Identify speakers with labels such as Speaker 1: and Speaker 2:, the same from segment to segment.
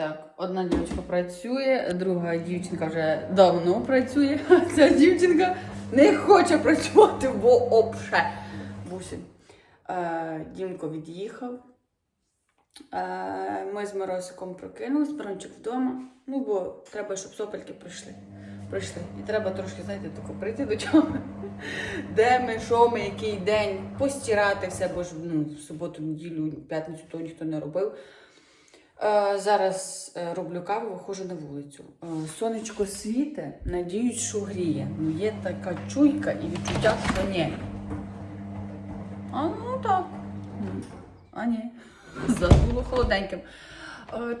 Speaker 1: Так, одна дівчинка працює, друга дівчинка вже давно працює, а ця дівчинка не хоче працювати вообще. Бусин. Е, Дімко від'їхав. Е, ми з Моросиком прокинулись, Брончик вдома. Ну, бо треба, щоб сопельки прийшли. Прийшли. І треба трошки, знаєте, тако прийти до чого. Де ми, що ми, який день, постирати все, бо ж ну, в суботу, неділю, п'ятницю то ніхто не робив. Е, зараз е, роблю каву, виходжу на вулицю. Е, сонечко світе, надіюсь, що гріє. Ну, є така чуйка і відчуття, що ні. А ну так. А ні. Зараз було холодненьким.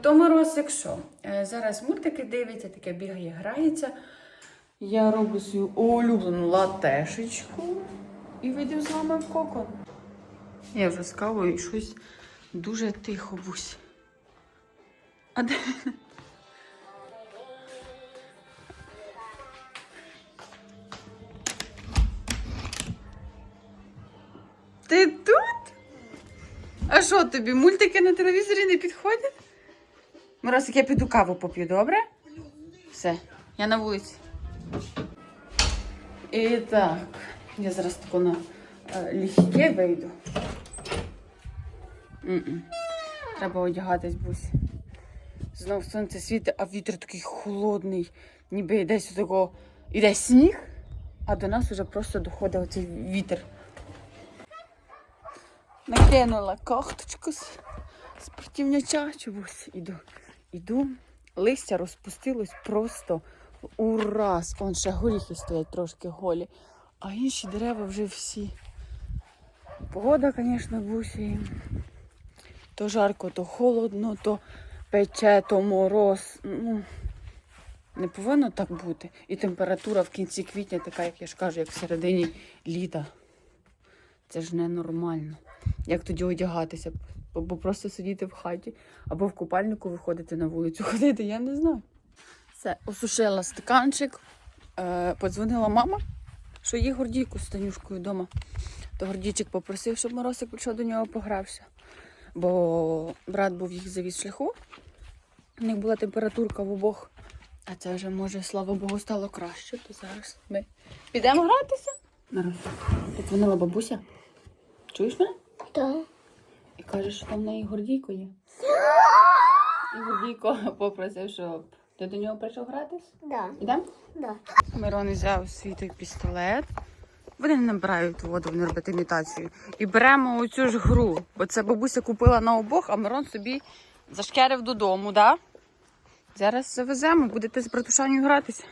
Speaker 1: То мороз, якщо. Зараз мультики дивиться, таке бігає, грається. Я роблю свою улюблену латешечку і вийду з вами в кокон. Я вже з кавою щось дуже тихо бусь. А де? Ти тут? А що тобі? Мультики на телевізорі не підходять? Миросик, я піду каву поп'ю, добре? Все, я на вулиці. І так, я зараз тако на легке вийду. Треба одягатись бусь. Знов сонце світить, а вітер такий холодний, ніби десь такого іде сніг, а до нас вже просто доходить оцей вітер. Накинула кофточку з спортивняча, чогось іду. Іду. Листя розпустилось просто ураз. Он ще горіхи стоять трошки голі, а інші дерева вже всі. Погода, звісно, бусі. То жарко, то холодно, то пече, то мороз. Ну, не повинно так бути. І температура в кінці квітня така, як я ж кажу, як в середині літа. Це ж ненормально. Як тоді одягатися? Або просто сидіти в хаті, або в купальнику виходити на вулицю ходити, я не знаю. Все, осушила стаканчик, е, подзвонила мама, що є гордійку з Танюшкою вдома. То гордійчик попросив, щоб Моросик прийшов до нього погрався. Бо брат був їх завіз шляху. У них була температурка в обох. А це вже, може, слава Богу, стало краще, то зараз ми підемо гратися. Народ, подзвонила бабуся. Чуєш мене?
Speaker 2: Так.
Speaker 1: І каже, що там в неї гордійко є. І гордійко попросив, щоб ти до нього прийшов гратись.
Speaker 2: Да.
Speaker 1: Ідемо?
Speaker 2: Да.
Speaker 1: Мирон взяв свій той пістолет. Вони не набирають воду, вони роблять імітацію. І беремо оцю ж гру. Бо це бабуся купила на обох, а Мирон собі зашкерив додому, да? Зараз завеземо, будете з братушаню гратися.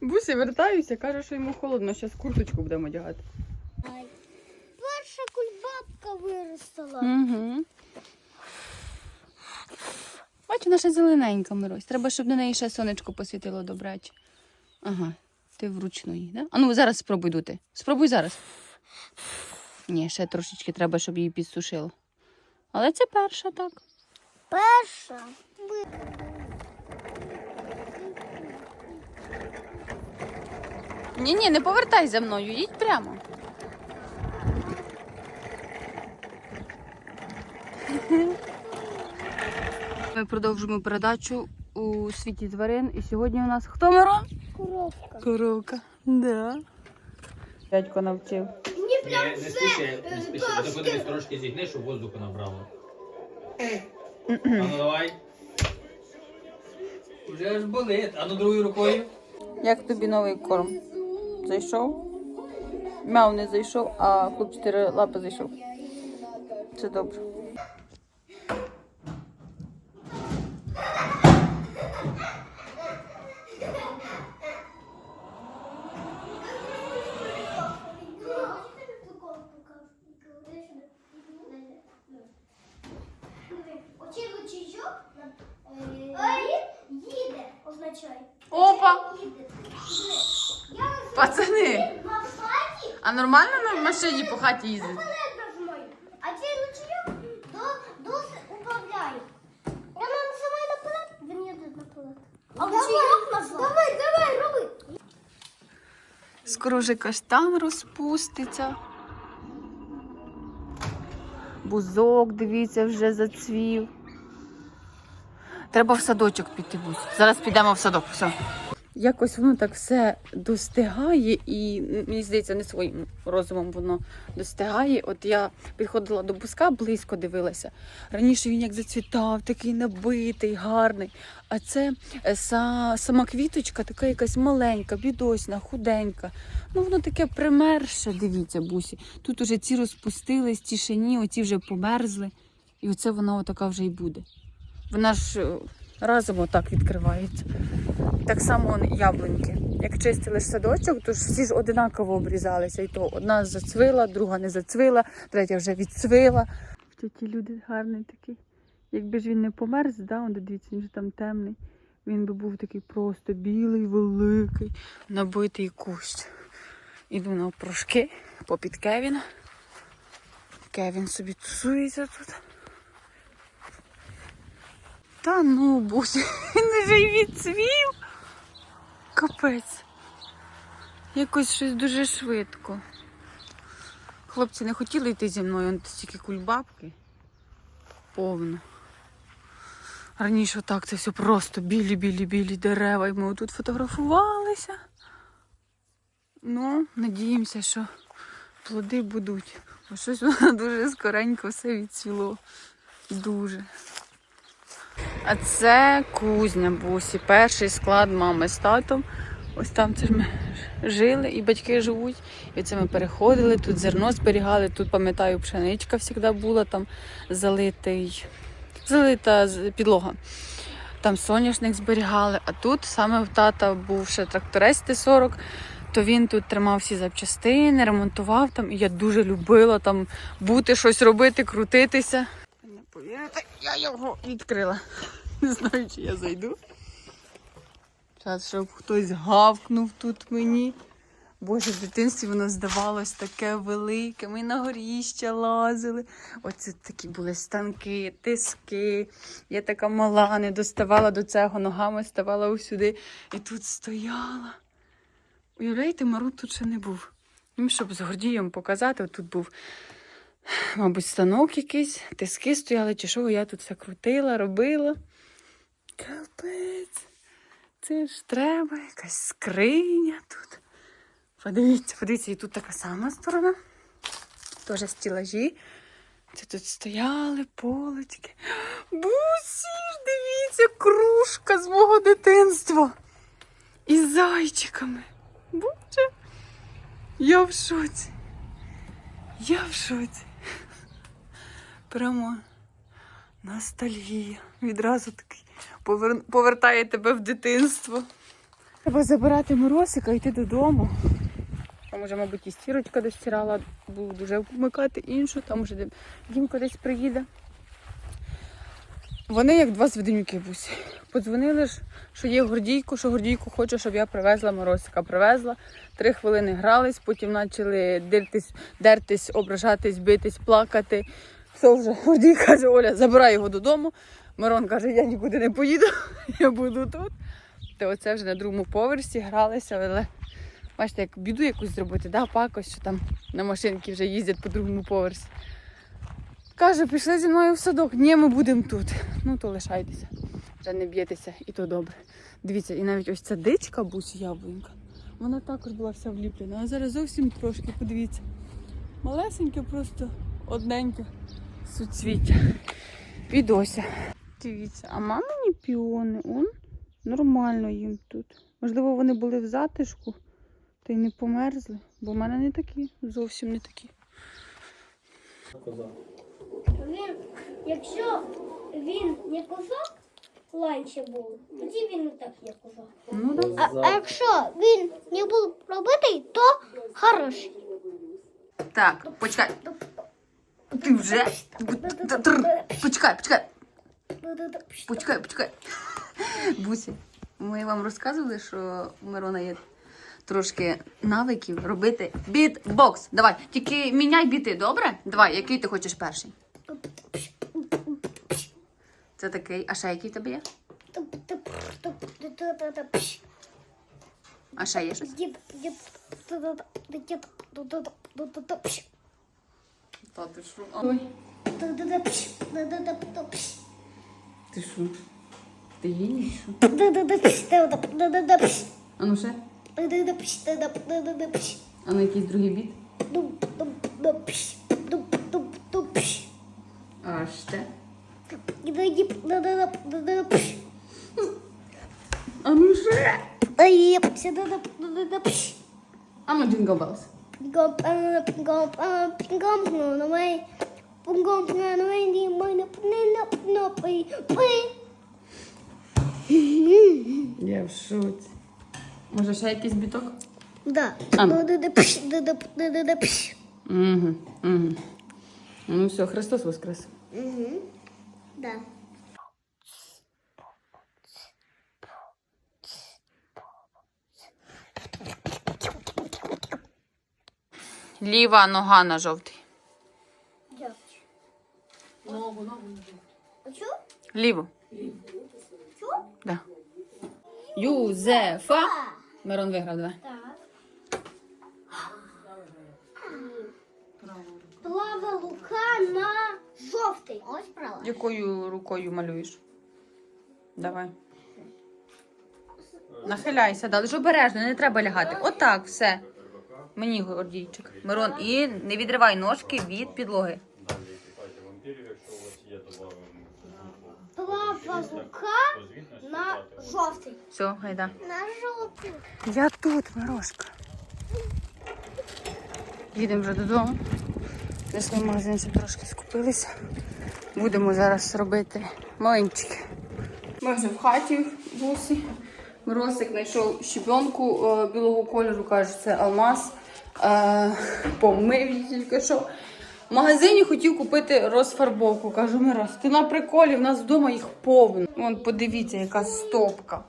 Speaker 1: Буся вертаюся, каже, що йому холодно, зараз курточку будемо одягати.
Speaker 2: Перша кульбабка виростала.
Speaker 1: Угу. Бачу, наша зелененька Мирось. Треба, щоб на неї ще сонечко посвітило добряче. Ага, ти вручну її, да? А ну зараз спробуй дути. Спробуй зараз. Ні, ще трошечки треба, щоб її підсушило. Але це перша, так.
Speaker 2: Перша.
Speaker 1: Ні, ні, не повертай за мною, їдь прямо. Ми продовжуємо передачу у світі тварин. І сьогодні у нас хто Мирон?
Speaker 2: Коровка.
Speaker 1: Коровка. Да. Дядько навчив.
Speaker 3: Ні, не спіши, не спіши. Ти подивись, трошки зігни, щоб воздуху набрало. А ну давай. Уже аж болить. А ну другою рукою.
Speaker 1: Як тобі новий корм? Зайшов? Мяу не зайшов, а клуб 4 лапи зайшов. Це добре.
Speaker 2: Оці ручейок їде, означає.
Speaker 1: Опа!
Speaker 2: Їде. Я
Speaker 1: Пацани!
Speaker 2: на хаті
Speaker 1: А нормально на машині по хаті
Speaker 2: нажимаю, а цей ручейок до, досить управляє. Я нажимаю наперед, він їде наперед. А ручейок назад. Давай, давай, роби.
Speaker 1: Скоро вже каштан розпуститься. Бузок, дивіться, вже зацвів. Треба в садочок піти. Бусь. Зараз підемо в садок. Все. Якось воно так все достигає, і мені здається, не своїм розумом воно достигає. От я підходила до буска, близько дивилася. Раніше він як зацвітав, такий набитий, гарний. А це е, са, сама квіточка, така якась маленька, бідосна, худенька. Ну воно таке примерше, дивіться, бусі. Тут уже ці розпустились, тишині, оці вже померзли. І оце вона отака вже й буде. Вона ж е, разом отак відкривається. Так само яблуньки. Як чистили садочок, то ж всі ж одинаково обрізалися. І то одна зацвила, друга не зацвила, третя вже відцвила. Ті люди гарний такий. Якби ж він не померз, да, он дивіться, він же там темний. Він би був такий просто білий, великий, набитий кущ. Іду на опрошки попід Кевіна. Кевін собі тусується тут. Та ну, боже, він вже й відцвів. Капець. Якось щось дуже швидко. Хлопці не хотіли йти зі мною, он стільки кульбабки. Повно. Раніше так це все просто білі-білі-білі дерева, і ми тут фотографувалися. Ну, надіємося, що плоди будуть. Бо щось воно дуже скоренько все відцвіло. Дуже. А це кузня бусі. Перший склад мами з татом. Ось там це ж ми жили, і батьки живуть. І це ми переходили, тут зерно зберігали, тут, пам'ятаю, пшеничка завжди була, там залитий, залита підлога. Там соняшник зберігали, а тут саме в тата був ще тракторець Т-40, то він тут тримав всі запчастини, ремонтував там, і я дуже любила там бути, щось робити, крутитися. Повірите, я його відкрила. Не знаю, чи я зайду. Зараз, щоб хтось гавкнув тут мені. Боже, в дитинстві воно здавалось таке велике. Ми на горіща лазили. Оце такі були станки, тиски. Я така мала, не доставала до цього ногами, ставала усюди і тут стояла. Уявляєте, Марут тут ще не був. Їм, щоб з Гордієм показати, тут був, мабуть, станок якийсь, тиски стояли, чи що, я тут все крутила, робила. Капець. Це ж треба, якась скриня тут. Подивіться, подивіться, і тут така сама сторона. Теж стілажі. Це тут стояли полочки. Бусі ж, дивіться, кружка з мого дитинства. Із зайчиками. Боже. Я в шоці. Я в шоці. Прямо ностальгія. Відразу такий повер... повертає тебе в дитинство. Треба забирати моросика і йти додому. Там уже, мабуть, і стірочка достирала, буду вже вмикати іншу, там вже Дімко десь приїде. Вони як два зведенюки бусі. Подзвонили ж, що є гордійко, що гордійко хоче, щоб я привезла морозика. Привезла, три хвилини грались, потім почали дертись, дертись, ображатись, битись, плакати. Все вже гордій каже, Оля, забирай його додому. Мирон каже, я нікуди не поїду, я буду тут. То оце вже на другому поверсі гралися, але бачите, як біду якусь зробити, да, пакость, що там на машинки вже їздять по другому поверсі. Каже, пішли зі мною в садок. Ні, ми будемо тут. Ну, то лишайтеся. Вже не б'єтеся, і то добре. Дивіться, і навіть ось ця дичка бусі яблунька. Вона також була вся вліплена. А зараз зовсім трошки, подивіться. Малесеньке, просто одненьке суцвіття. Підося. Дивіться, а мамині піони, он нормально їм тут. Можливо, вони були в затишку та й не померзли, бо в мене не такі, зовсім не такі.
Speaker 2: Він, якщо він не козак раніше був, тоді він не так є козак.
Speaker 1: Ну, да.
Speaker 2: А, а якщо він не був пробитий, то хороший.
Speaker 1: Так, почекай. Ти вже. Почекай, почекай. Почекай, почекай. Бусі, ми вам розказували, що у Мирона є трошки навиків робити бітбокс. Давай, тільки міняй біти, добре? Давай, який ти хочеш перший? Це такий. А ще який тебе є? А ще є щось? Та ти що? Ой, ти що? Ти їш?
Speaker 2: Да-да-да-пш, да-да-да-да-да-пш.
Speaker 1: А ну ще?
Speaker 2: Да-да-да-пш, да-да-да-да-да-пш.
Speaker 1: А ну якийсь другий біт?
Speaker 2: Дуб-дуб-дуб-пш, дуб-дуб-дуб-пш.
Speaker 1: А ще?
Speaker 2: Да-да-діп, да-да-да-да-да-пш.
Speaker 1: А ну ще?
Speaker 2: Да-єпся, да-да-да-да-пш.
Speaker 1: А ну Jingle Bells.
Speaker 2: Pingom, pingom, pingom, pingom, pingom, away. Pingom, pingom, away, di mana pernah pernah pergi, pergi.
Speaker 1: Я в шоці. Може ще якийсь біток?
Speaker 2: Да.
Speaker 1: А ну.
Speaker 2: Да-да-да-пш, да-да-да-да-пш.
Speaker 1: Угу, угу. Ну все, Христос воскрес.
Speaker 2: Мгм. Да.
Speaker 1: Ліва нога на жовтий. Ліву.
Speaker 2: Чё?
Speaker 1: Да. Юзефа. Мирон виграв давай.
Speaker 2: Так. Права рука на жовтий. Ось права.
Speaker 1: Якою рукою малюєш? Давай. Нахиляйся, да, лише обережно, не треба лягати. Отак, все. Мені гордійчик. Мирон, і не відривай ножки від підлоги.
Speaker 2: Права рука на жовтий.
Speaker 1: Все, гайда.
Speaker 2: На жовтий.
Speaker 1: Я тут, Мирошка. Їдемо вже додому. Зайшли в магазинчик, трошки скупилися. Будемо зараз робити млинчики. Ми вже в хаті в бусі. Миросик знайшов щебенку е, білого кольору, каже, це алмаз. Е, помив її тільки що. В магазині хотів купити розфарбовку. Кажу, Мирос, ти на приколі, в нас вдома їх повно. Вон, подивіться, яка стопка.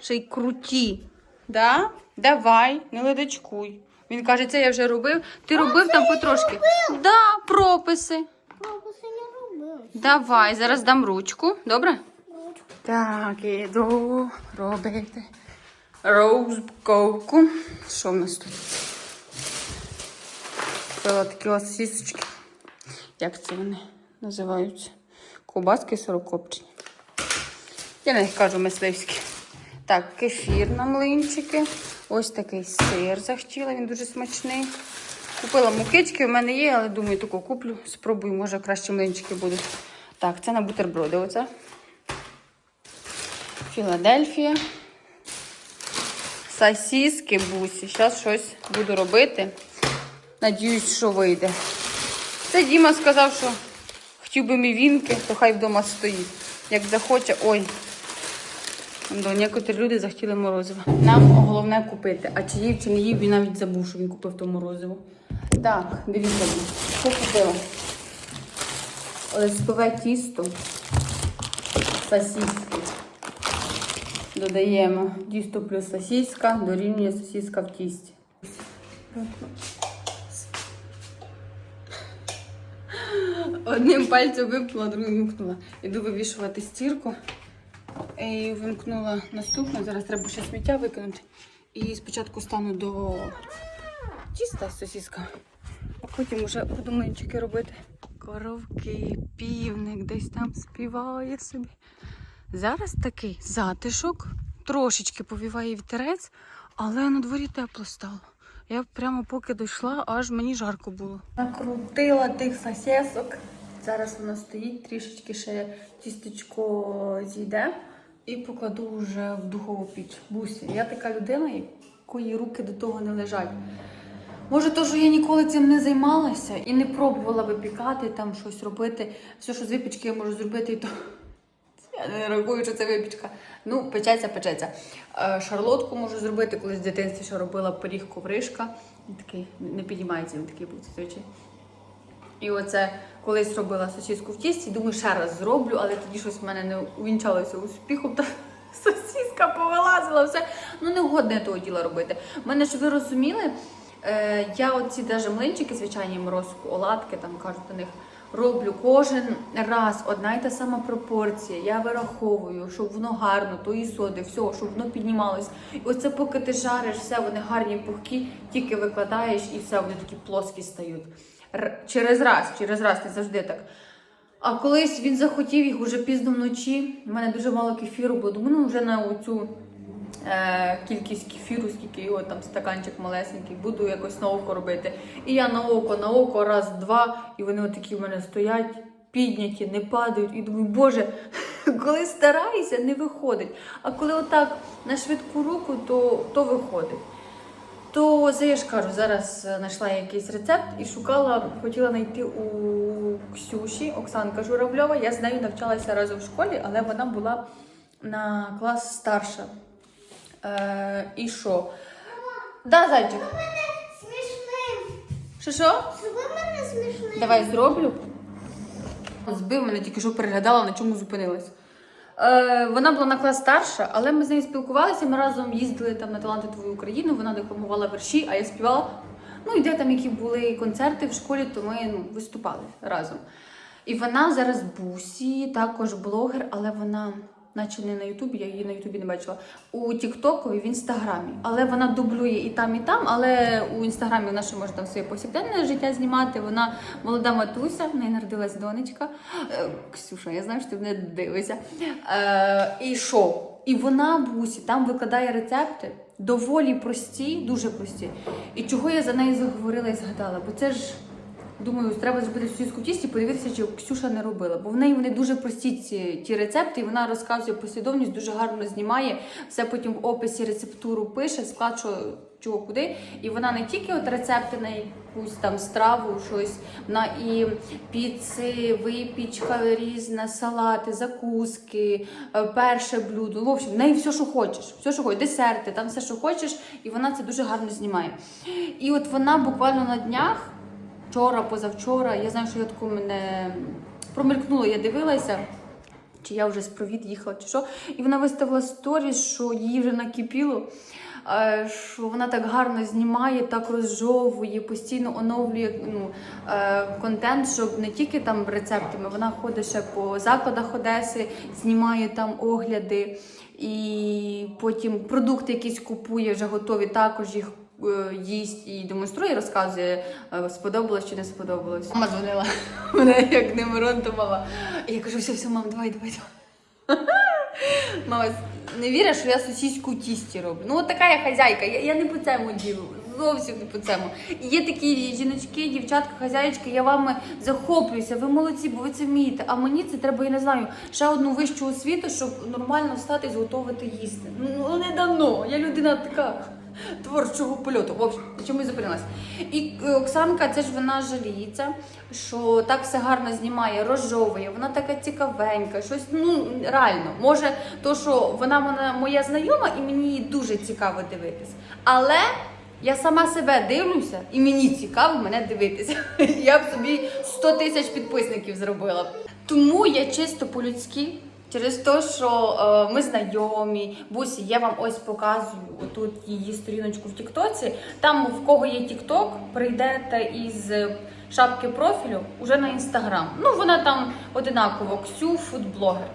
Speaker 1: Ще й круті. Да? Давай, не ледачкуй. Він каже, це я вже робив. Ти робив там потрошки. Да, прописи.
Speaker 2: Прописи не робив.
Speaker 1: Давай, зараз дам ручку. Добре? Так, іду робити розбковку. Що в нас тут? Купила такі сісочки. Як це вони називаються? Ковбаски сорокопчені. Я них кажу мисливські. Так, кефір на млинчики. Ось такий сир захотіла, він дуже смачний. Купила мукички, в мене є, але думаю, таку куплю. Спробую, може краще млинчики будуть. Так, це на бутерброди. Оце. Філадельфія. Сосіски бусі. Зараз щось буду робити. Надіюсь, що вийде. Це Діма сказав, що хотів би мій вінки, то хай вдома стоїть. Як захоче, ой. Некоторі люди захотіли морозиво. Нам головне купити. А чи їв, чи не їв, він навіть забув, що він купив то морозиво. Так, дивіться, що купила. Листове тісто, сосиски. Додаємо тісто плюс сосиска, дорівнює сосиска в тісті. Одним пальцем вимкнула, другим вимкнула. Іду вивішувати стірку. І вимкнула наступну. Зараз треба ще сміття викинути. І спочатку стану до тіста з сосиска, а потім вже буду млинчики робити. Коровки, півник десь там співає собі. Зараз такий затишок, трошечки повіває вітерець, але на дворі тепло стало. Я прямо поки дійшла, аж мені жарко було. Накрутила тих сосесок. Зараз воно стоїть, трішечки ще тістечко зійде і покладу вже в духову піч. Бусі. Я така людина, якої руки до того не лежать. Може, то, що я ніколи цим не займалася і не пробувала випікати, там щось робити. Все, що з випічки я можу зробити, і то я не рахую, що це випічка. Ну, печеться, печеться. Е, Шарлотку можу зробити, колись в дитинстві ще робила пиріг ковришка. Він такий не підіймається, він такий був зазвичай. І оце колись робила сосиску в тісті, думаю, ще раз зроблю, але тоді щось в мене не увінчалося успіхом. Та сосиска повилазила, все. Ну, не годне я того діла робити. У мене, щоб ви розуміли, е, я оці даже млинчики, звичайні морозку, оладки, там кажуть до них, роблю кожен раз одна й та сама пропорція. Я вираховую, щоб воно гарно, тої соди, всього, щоб воно піднімалось. І оце поки ти жариш, все, вони гарні, пухкі, тільки викладаєш і все, вони такі плоскі стають. Через раз, через раз, не завжди так. А колись він захотів їх уже пізно вночі. У мене дуже мало кефіру, бо думаю, ну вже на оцю е, кількість кефіру, скільки його там стаканчик малесенький, буду якось на око робити. І я на око, на око, раз, два, і вони отакі в мене стоять, підняті, не падають. І думаю, боже, коли стараюся, не виходить. А коли отак на швидку руку, то, то виходить. То це я ж кажу, зараз е, знайшла якийсь рецепт і шукала, хотіла знайти у Ксюші, Оксанка Журавльова. Я з нею навчалася разом в школі, але вона була на клас старша. Е, і що? Да, зайчик.
Speaker 2: Смішним.
Speaker 1: Що що?
Speaker 2: Зроби мене смішним.
Speaker 1: Давай зроблю. Збив мене тільки що переглядала, на чому зупинилась. Е, вона була на клас старша, але ми з нею спілкувалися. Ми разом їздили там на таланти твою Україну. Вона декламувала вірші, а я співала. Ну і де там які були концерти в школі, то ми ну, виступали разом. І вона зараз бусі, також блогер, але вона, наче не на Ютубі, я її на Ютубі не бачила. У Тіктокові в інстаграмі. Але вона дублює і там, і там. Але у інстаграмі вона ще може там своє повсякденне життя знімати. Вона молода матуся, в неї народилась донечка. Е, Ксюша, я знаю, що ти мене дивишся. Е, і що? І вона бусі там викладає рецепти. Доволі прості, дуже прості. І чого я за нею заговорила і згадала? Бо це ж Думаю, треба зробити сусідську в тісті, подивитися, чи Ксюша не робила. Бо в неї вони дуже прості ці ті рецепти, і вона розказує послідовність, дуже гарно знімає. Все потім в описі рецептуру пише, склад, що чого куди. І вона не тільки от рецепти на якусь там страву, щось, вона і піци, випічка різна, салати, закуски, е, перше блюдо. В общем, в неї все, що хочеш, все, що хочеш, десерти, там все, що хочеш, і вона це дуже гарно знімає. І от вона буквально на днях вчора, позавчора. Я знаю, що я таку мене промелькнула, я дивилася. Чи я вже з провід їхала, чи що. І вона виставила сторіс, що її вже накипіло, е, що вона так гарно знімає, так розжовує, постійно оновлює ну, е, контент, щоб не тільки там рецептами, вона ходить ще по закладах Одеси, знімає там огляди, і потім продукти якісь купує, вже готові, також їх їсть і демонструє, розказує, е, сподобалось чи не сподобалось. Мама дзвонила, мене як неморозумала. І я кажу, все, все, мам, давай, давай. Мама, не віриш, що я сусідську тісті роблю. Ну, от така я хазяйка, я, я не по цьому ділу. Зовсім не по цьому. І є такі жіночки, дівчатка, хазяїчки, я вами захоплююся, ви молодці, бо ви це вмієте. А мені це треба, я не знаю, ще одну вищу освіту, щоб нормально встати і зготовити їсти. Ну не дано. Я людина така творчого польоту. В общем, чому я зупинилась? І е, Оксанка, це ж вона жаліється, що так все гарно знімає, розжовує, вона така цікавенька, щось ну реально. Може, то що вона вона моя знайома, і мені дуже цікаво дивитись. Але я сама себе дивлюся, і мені цікаво мене дивитися. Я б собі 100 тисяч підписників зробила. Тому я чисто по-людськи. Через те, що е, ми знайомі, бусі, я вам ось показую отут її сторіночку в Тіктоці. Там, в кого є Тікток, прийдете із шапки профілю уже на інстаграм. Ну, вона там одинаково, Ксю, фудблогер.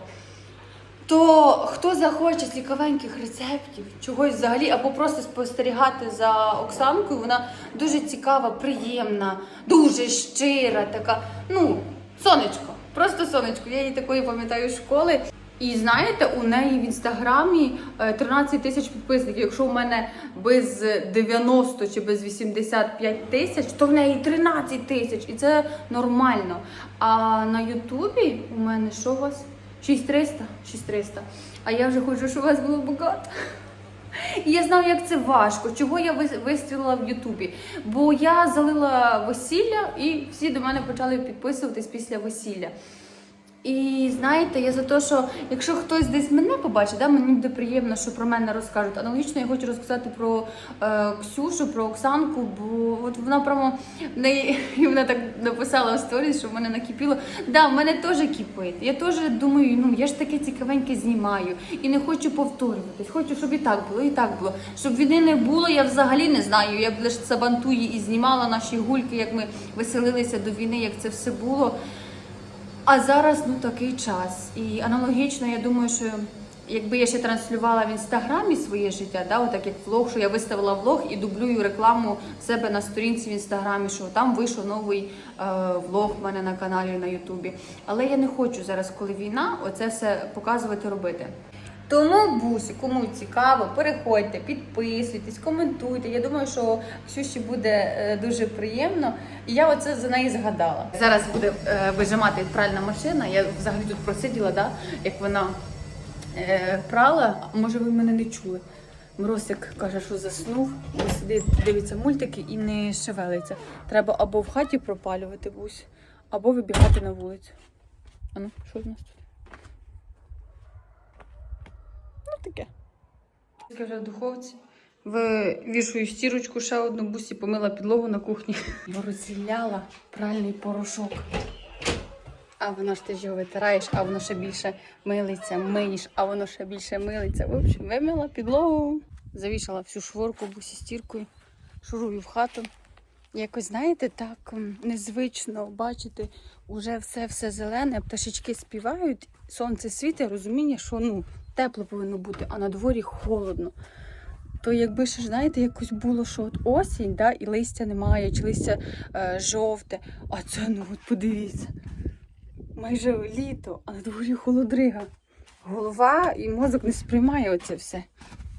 Speaker 1: То хто захоче цікавеньких рецептів, чогось взагалі, або просто спостерігати за Оксанкою, вона дуже цікава, приємна, дуже щира, така. Ну, сонечко, просто сонечко. Я її такої пам'ятаю школи. І знаєте, у неї в інстаграмі е, 13 тисяч підписників. Якщо у мене без 90 чи без 85 тисяч, то в неї 13 тисяч, і це нормально. А на Ютубі у мене що у вас? 6300? 6300. А я вже хочу, щоб у вас було багато. І я знаю, як це важко. Чого я вис- вистрілила в Ютубі? Бо я залила весілля, і всі до мене почали підписуватись після весілля. І знаєте, я за те, що якщо хтось десь мене побачить, да, мені буде приємно, що про мене розкажуть. Аналогічно я хочу розказати про е, Ксюшу, про Оксанку, бо от вона прямо в неї і вона так написала в сторіс, що в мене накипіло. Да, в мене теж кипить. Я теж думаю, ну я ж таке цікавеньке знімаю і не хочу повторюватись. Хочу, щоб і так було, і так було. Щоб війни не було, я взагалі не знаю. Я б лише сабантуї і знімала наші гульки, як ми веселилися до війни, як це все було. А зараз ну такий час. І аналогічно, я думаю, що якби я ще транслювала в інстаграмі своє життя, да, отак як влог, що я виставила влог і дублюю рекламу в себе на сторінці в інстаграмі, що там вийшов новий е, влог в мене на каналі на Ютубі. Але я не хочу зараз, коли війна, оце все показувати, робити. Тому, бусі, кому цікаво, переходьте, підписуйтесь, коментуйте. Я думаю, що Ксюші буде е, дуже приємно. І я оце за неї згадала. Зараз буде е, вижимати пральна машина. Я взагалі тут просиділа, да, як вона е, прала. Може, ви мене не чули. Моросик каже, що заснув, сидить, дивиться мультики і не шевелиться. Треба або в хаті пропалювати бусь, або вибігати на вулицю. А ну, що в нас тут? Ну таке. Я вже в духовці. Вивішую стірочку ще одну бусі, помила підлогу на кухні. Розціляла пральний порошок. А воно ж ти ж його витираєш, а воно ще більше милиться, миєш, а воно ще більше милиться. В общем, вимила підлогу, завішала всю шворку бусі стіркою, шурую в хату. Якось, знаєте, так незвично бачити уже все все зелене, пташечки співають, сонце світить, розуміння, що ну, тепло повинно бути, а на дворі холодно. То якби ж, знаєте, якось було, що от осінь, да, і листя немає, чи листя е, жовте, а це ну от подивіться. Майже літо, а на дворі холодрига. Голова і мозок не сприймає оце все.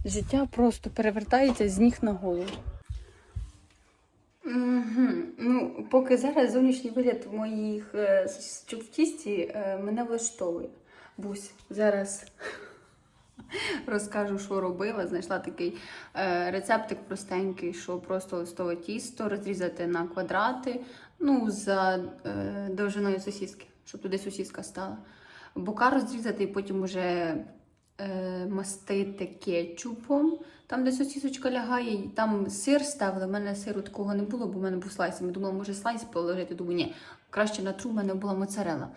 Speaker 1: Життя просто перевертається з ніг на голову. Угу. Ну, поки зараз зовнішній вигляд моїх е, щук в тісті е, мене влаштовує. Бусь, зараз розкажу, що робила. Знайшла такий е, рецептик простенький, що просто листове тісто розрізати на квадрати, ну, за е, довжиною сосіски, щоб туди сосіска стала. Бока розрізати і потім уже е, мастити кетчупом, там, де сосісочка лягає, там сир ставили. У мене сиру такого не було, бо в мене був слайс. Ми думали, може слайс положити. Думаю, ні, краще натру, в мене була моцарела.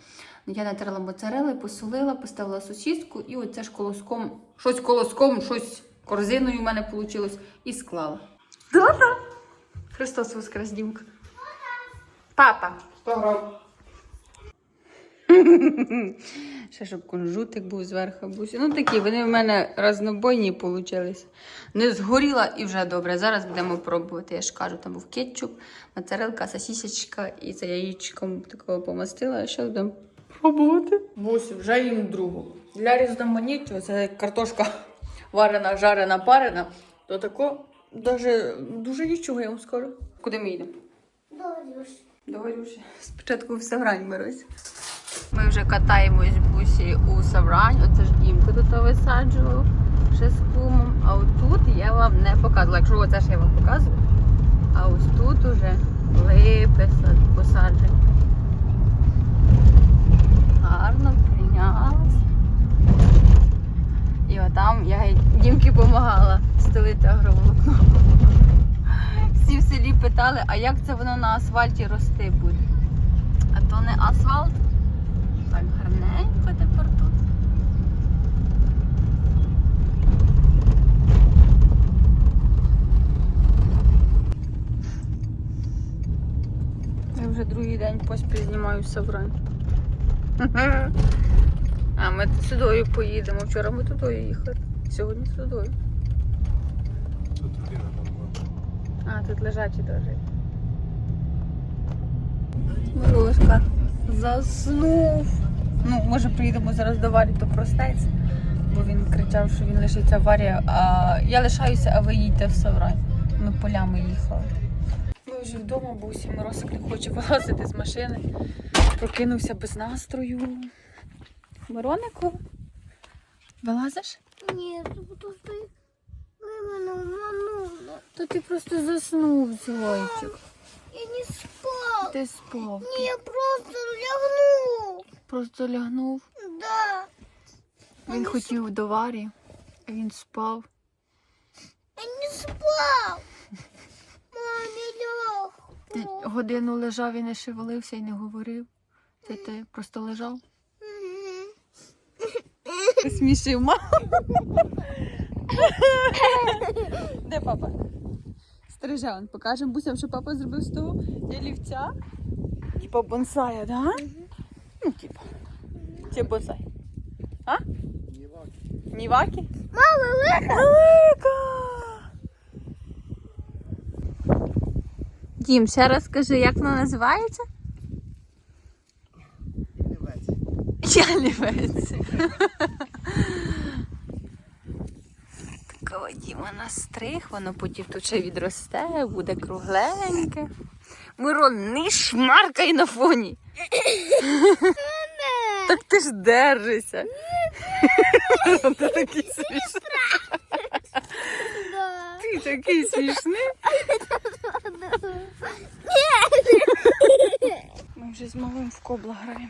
Speaker 1: Я натерла моцарели, посолила, поставила сосіску, і оце ж колоском, щось колоском, щось корзиною в мене вийшло, і склала. Да-да. Христос воскрес, Дімка. Папа. Ще щоб кунжутик був зверху. бусі. Ну такі, вони в мене разнобойні получились. Не згоріла і вже добре. Зараз будемо пробувати. Я ж кажу, там був кетчуп, моцарелка, сосісечка і це яєчком такого помастила. А зараз будемо пробувати. Бусі, вже їм другу. Для різноманіття, це картошка варена, жарена, парена, то тако даже дуже нічого, я вам скажу. Куди ми йдемо? Договорюся. Спочатку в Саврань берусь. Ми вже катаємось в бусі у Саврань. Оце ж дімку тут висаджував ще з кумом. А отут я вам не показувала. Якщо оце ж я вам показую. А ось тут уже липи сад- посаджені. Гарно прийнялась. І отам я дімки допомагала стелити агроволокно. Всі в селі питали, а як це воно на асфальті рости буде? А то не асфальт. Так гарненько тепер тут. Я вже другий день поспіль знімаю Саврань. А ми сюдою поїдемо. Вчора ми тудою їхали. Сьогодні сюдою.
Speaker 4: Тут людина.
Speaker 1: А, тут лежачі теж. Мирошка заснув. Ну, може, приїдемо зараз до Варі, то простеться. Бо він кричав, що він лишиться в Варі, а я лишаюся, а ви їдьте в Саврань. Ми полями їхали. Ми вже вдома, бусі Миросик не хоче вилазити з машини. Прокинувся без настрою. Миронику, вилазиш?
Speaker 2: Ні, тому що
Speaker 1: То ти просто заснув, зайчик.
Speaker 2: Я не спав.
Speaker 1: Ти спав.
Speaker 2: Ні, я просто лягнув.
Speaker 1: Просто лягнув.
Speaker 2: Да.
Speaker 1: Він хотів до Варі, а він спав.
Speaker 2: Я не спав. Мамі ляг.
Speaker 1: Ти годину лежав і не шевелився і не говорив. Це ти просто лежав. Смішив маму. Де папа? Стриже, он покажемо бусям, що папа зробив з того ялівця. Типа бонсая, да? Ну, типа. Це бонсай. А? Ніваки?
Speaker 2: Мама. Велика!
Speaker 1: Дім, ще раз скажи, як воно називається? Ялівець. Такого Діма настриг, воно потім тут ще відросте, буде кругленьке. Мирон, не шмаркай на фоні. Так ти ж держишся. Ти такий смішний. Ти такий смішний. Ми вже з малим в кобла граємо.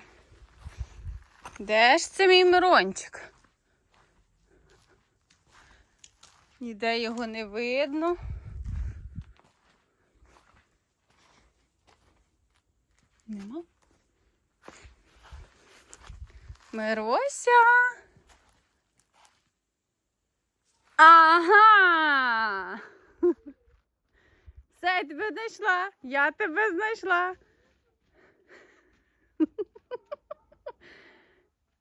Speaker 1: Де ж це мій Мирончик? Ніде його не видно. Нема. Мирося. Ага. Все, я тебе знайшла. Я тебе знайшла.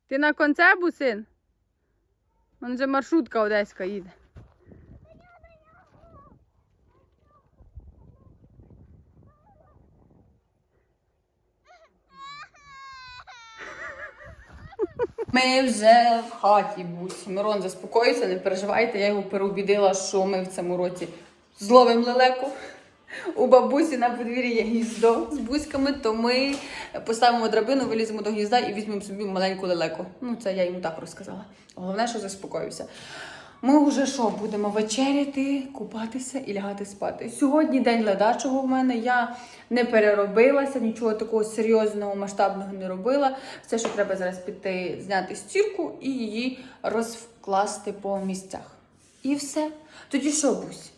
Speaker 1: Ти на концебу, син? Вон вже маршрутка одеська їде. Ми вже в хаті будь. Мирон заспокоївся, не переживайте, я його переубідила, що ми в цьому році зловимо лелеку. У бабусі на подвір'ї є гніздо з бузьками, то ми поставимо драбину, виліземо до гнізда і візьмемо собі маленьку лелеку. Ну, це я йому так розказала. Головне, що заспокоївся. Ми вже що, будемо вечеряти, купатися і лягати спати. Сьогодні день ледачого в мене. Я не переробилася, нічого такого серйозного, масштабного не робила. Все, що треба зараз піти, зняти стірку і її розкласти по місцях. І все. Тоді що, Бусь?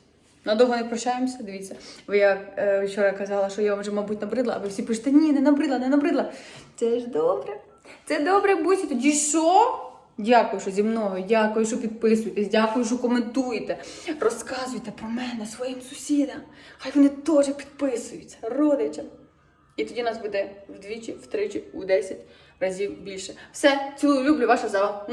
Speaker 1: Надовго не прощаємося, дивіться. Ви я е, вчора казала, що я вже, мабуть, набридла, а ви всі пишете, ні, не набридла, не набридла. Це ж добре. Це добре, Бусі. Тоді що? Дякую, що зі мною, дякую, що підписуєтесь, дякую, що коментуєте. Розказуйте про мене своїм сусідам. Хай вони теж підписуються, родичам. І тоді нас буде вдвічі, втричі, у 10 разів більше. Все, цілую, люблю, ваша зава.